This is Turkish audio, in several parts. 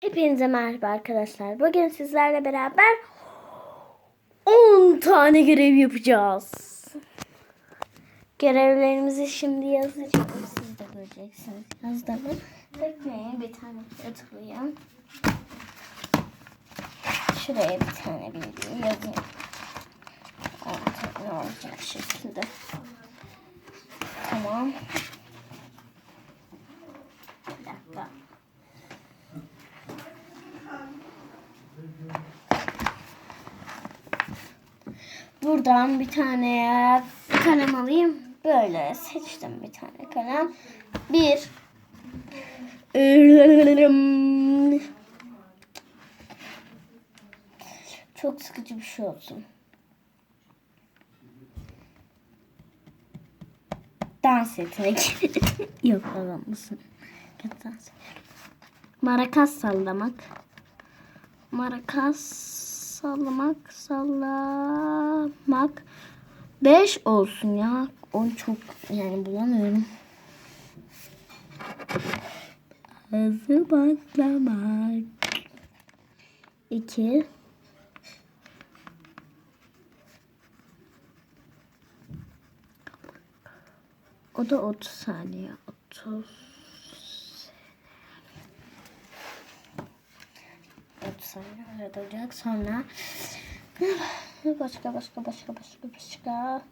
Hepinize merhaba arkadaşlar. Bugün sizlerle beraber 10 tane görev yapacağız. Görevlerimizi şimdi yazacağım. Siz de göreceksiniz. Yazdım. Bekleyin bir tane hatırlayayım. Şuraya bir tane bilgi yazayım. Ne olacak şekilde. Tamam. Bir dakika. Buradan bir tane kalem alayım. Böyle seçtim bir tane kalem. Bir. Çok sıkıcı bir şey olsun. Dans etmek. Yok olamazsın. Dans etmek. Marakas sallamak. Marakas sallamak, sallamak. 5 olsun ya. O çok yani bulamıyorum. Hızlı baklamak. 2 O da 30 saniye. 30 30 saniye öyle duracak. Sonra başka başka başka başka başka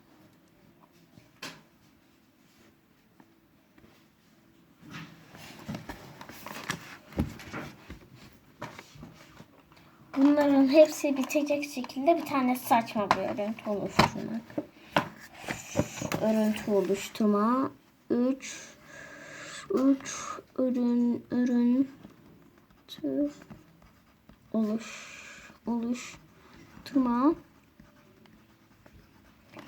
Bunların hepsi bitecek şekilde bir tane saçma bir örüntü oluşturmak. Örüntü oluşturma. 3 3 ürün ürün tü oluş oluşturma.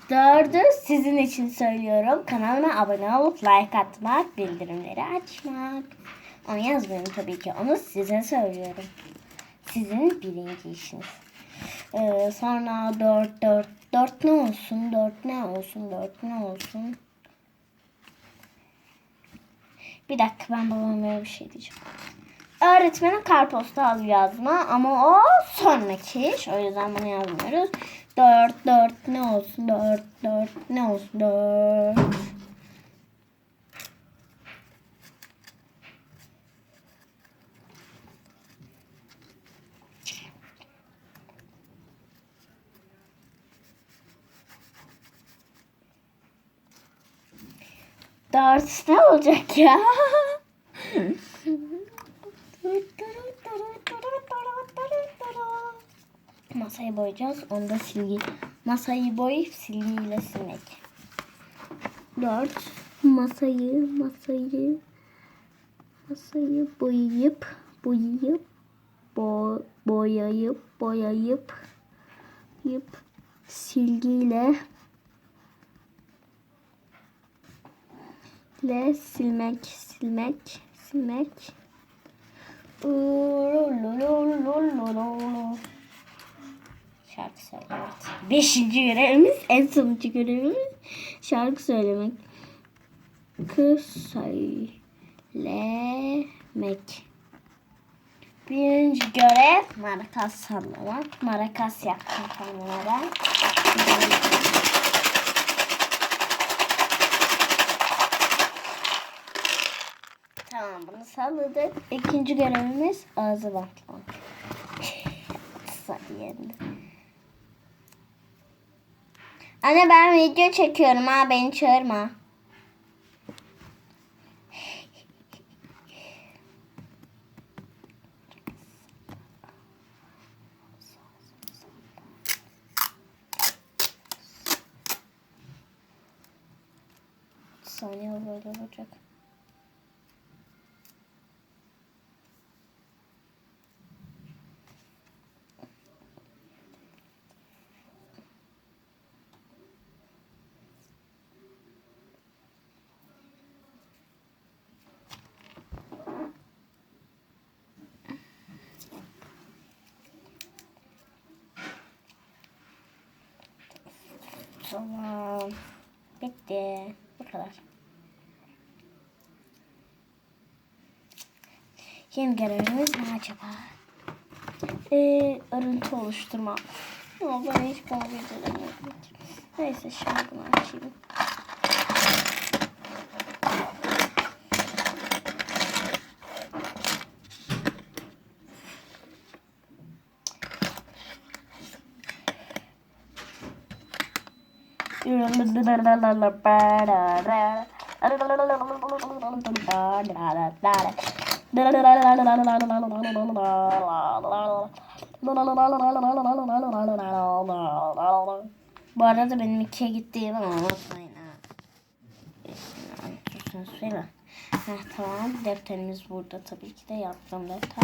Dördü sizin için söylüyorum. Kanalıma abone olup like atmak, bildirimleri açmak. Onu yazmıyorum tabii ki. Onu size söylüyorum. Sizin birinci işiniz. Ee, sonra dört, dört, dört ne olsun, dört ne olsun, dört ne olsun. Bir dakika ben babama bir şey diyeceğim. Öğretmenin karpostal yazma ama o sonraki iş. O yüzden bunu yazmıyoruz. Dört, dört ne olsun, dört, dört ne olsun, dört. Dört ne olacak ya? Masayı boyayacağız. Onu da silgi. Masayı boyayıp silgiyle silmek. Dört. Masayı, masayı, masayı boyayıp, boyayıp, bo boyayıp, boyayıp, yıp, silgiyle le silmek, silmek, silmek. Şarkı söylemek. Beşinci görevimiz, en sonuncu görevimiz şarkı söylemek. Kız söylemek. Birinci görev marakas sallamak. Marakas yaptım kendime ben. Tamam bunu salladık. İkinci görevimiz ağzı bantlamak. Sayende. Anne ben video çekiyorum ha beni çağırma. Saniye böyle olacak. Tamam. Bitti. Bu kadar. Yeni görevimiz ne acaba? Ee, örüntü oluşturma. Ama ben hiç bunu beceremiyorum. Neyse şimdi bunu açayım. Bu arada benim ikiye gittiğim ama unutmayın ha. Söyle. Heh, tamam defterimiz burada tabii ki de yaptım defter.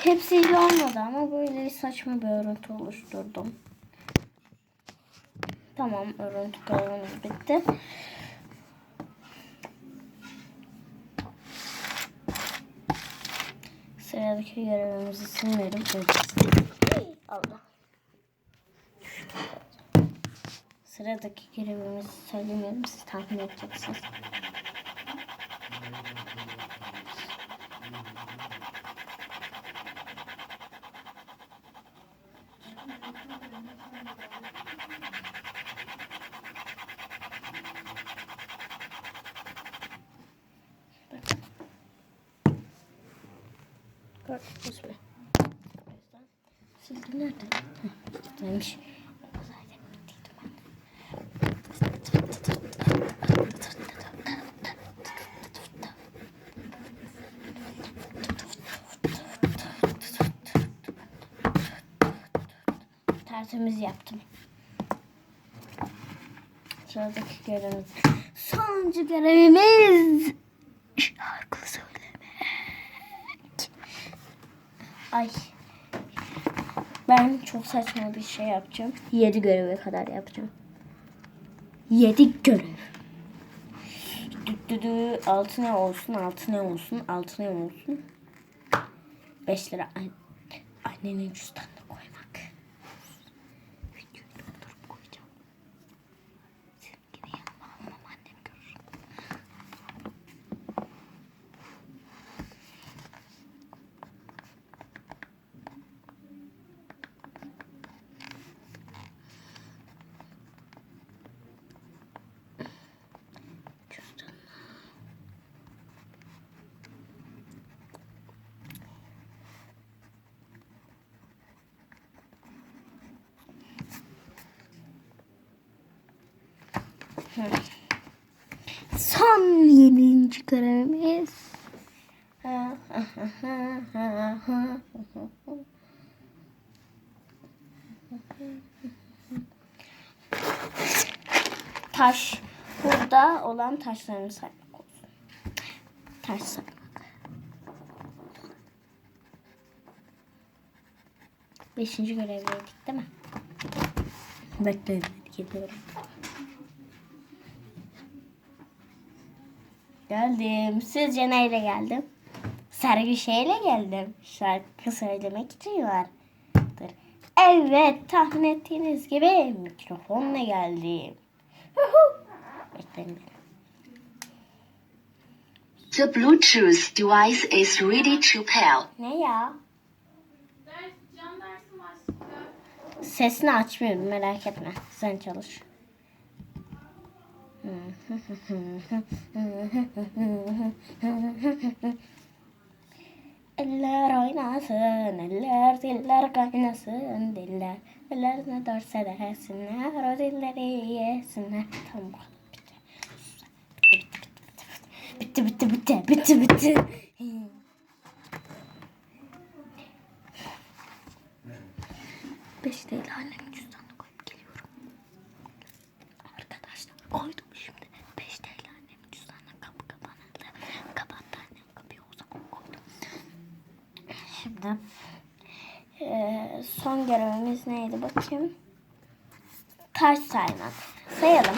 Hepsiyle olmadı ama böyle saçma bir örüntü oluşturdum. Tamam örüntü görevimiz bitti. Sıradaki görevimizi silmeyelim. Allah. Sıradaki görevimizi söylemiyorum. Siz tahmin edeceksiniz. Gördünüz mü? Silgi nerede? Heh, buradaymış. Tertemiz yaptım. Sıradaki görevimiz. Sonuncu görevimiz. Şarkı söylemek. Ay. Ben çok saçma bir şey yapacağım. 7 göreve kadar yapacağım. 7 görev. Dü dü dü. Altı ne olsun, altı ne olsun, altı ne olsun. 5 lira. An- Annenin cüzdanına Son yedinci görevimiz. Taş. Burada olan taşlarını saymak olsun. Taş saymak. Beşinci görevdeydik değil mi? Bekleyin. Geliyorum. Geldim. Sizce neyle geldim? Sergi şeyle geldim. Şarkı söylemek için vardır. Evet tahmin ettiğiniz gibi mikrofonla geldim. Bekleyin. The Bluetooth device is ready to pair. Ne ya? Sesini açmıyorum merak etme. Sen çalış. Eller oynasın, eller diller kaynasın, diller. Eller ne derse desinler, o dilleri yesinler. Tamam bakalım bitti. Bitti bitti bitti bitti bitti bitti. Eee, son görevimiz neydi bakayım. Taş saymak. Sayalım.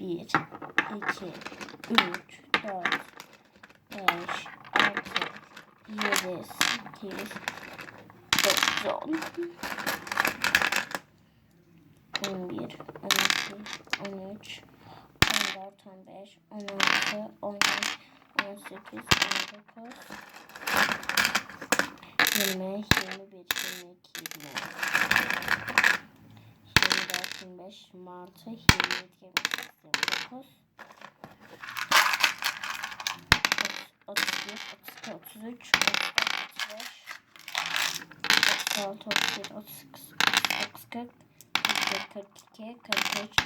1, 2, 3, 4, 5, 6, 7, 8, 9, 10. 11, 12, 13, 14, 15, 16, 17, 18, 19, 20, 21, 22, 23, 24, 25, 26, 27, 28, 29, 31, 32, 33, 34, 35, 36, 37, 38, 39, 40, 41,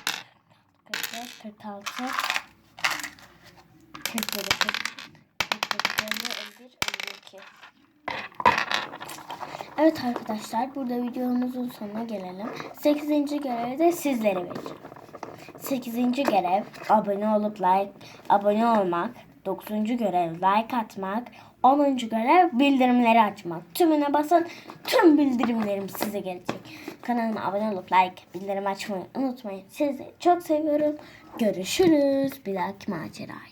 42, 43, 45, 46, 47, 48, 50, 51, 52. Evet arkadaşlar burada videomuzun sonuna gelelim. 8. görevi de sizlere vereceğim. 8. görev abone olup like abone olmak. 9. görev like atmak. 10. görev bildirimleri açmak. Tümüne basın. Tüm bildirimlerim size gelecek. Kanalıma abone olup like bildirim açmayı unutmayın. Sizi çok seviyorum. Görüşürüz bir dahaki maceraya.